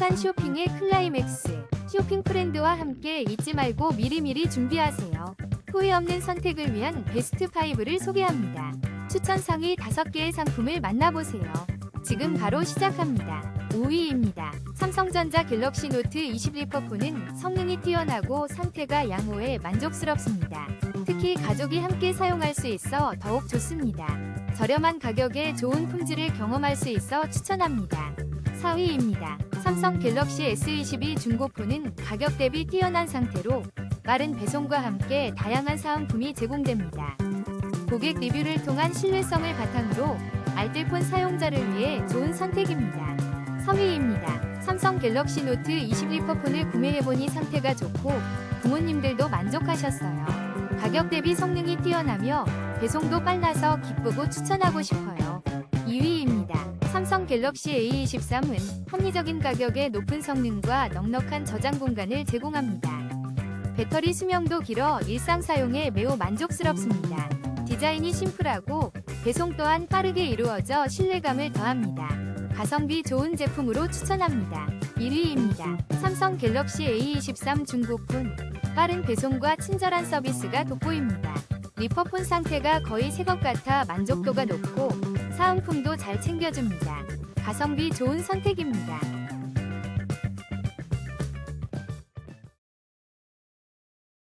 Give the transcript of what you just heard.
행복한 쇼핑의 클라이맥스. 쇼핑 프렌드와 함께 잊지 말고 미리미리 준비하세요. 후회 없는 선택을 위한 베스트 5를 소개합니다. 추천 상위 5개의 상품을 만나보세요. 지금 바로 시작합니다. 5위입니다. 삼성전자 갤럭시 노트 20 리퍼폰은 성능이 뛰어나고 상태가 양호해 만족스럽습니다. 특히 가족이 함께 사용할 수 있어 더욱 좋습니다. 저렴한 가격에 좋은 품질을 경험할 수 있어 추천합니다. 4위입니다. 삼성 갤럭시 S22 중고폰은 가격 대비 뛰어난 상태로 빠른 배송과 함께 다양한 사은품이 제공됩니다. 고객 리뷰를 통한 신뢰성을 바탕으로 알뜰폰 사용자를 위해 좋은 선택입니다. 3위입니다. 삼성 갤럭시 노트 20 리퍼폰을 구매해보니 상태가 좋고 부모님들도 만족하셨어요. 가격 대비 성능이 뛰어나며 배송도 빨라서 기쁘고 추천하고 싶어요. 2위입니다. 삼성 갤럭시 A23은 합리적인 가격에 높은 성능과 넉넉한 저장 공간을 제공합니다. 배터리 수명도 길어 일상 사용에 매우 만족스럽습니다. 디자인이 심플하고 배송 또한 빠르게 이루어져 신뢰감을 더합니다. 가성비 좋은 제품으로 추천합니다. 1위입니다. 삼성 갤럭시 A23 중고폰. 빠른 배송과 친절한 서비스가 돋보입니다. 리퍼폰 상태가 거의 새 것 같아 만족도가 높고 사은품도 잘 챙겨줍니다. 가성비 좋은 선택입니다.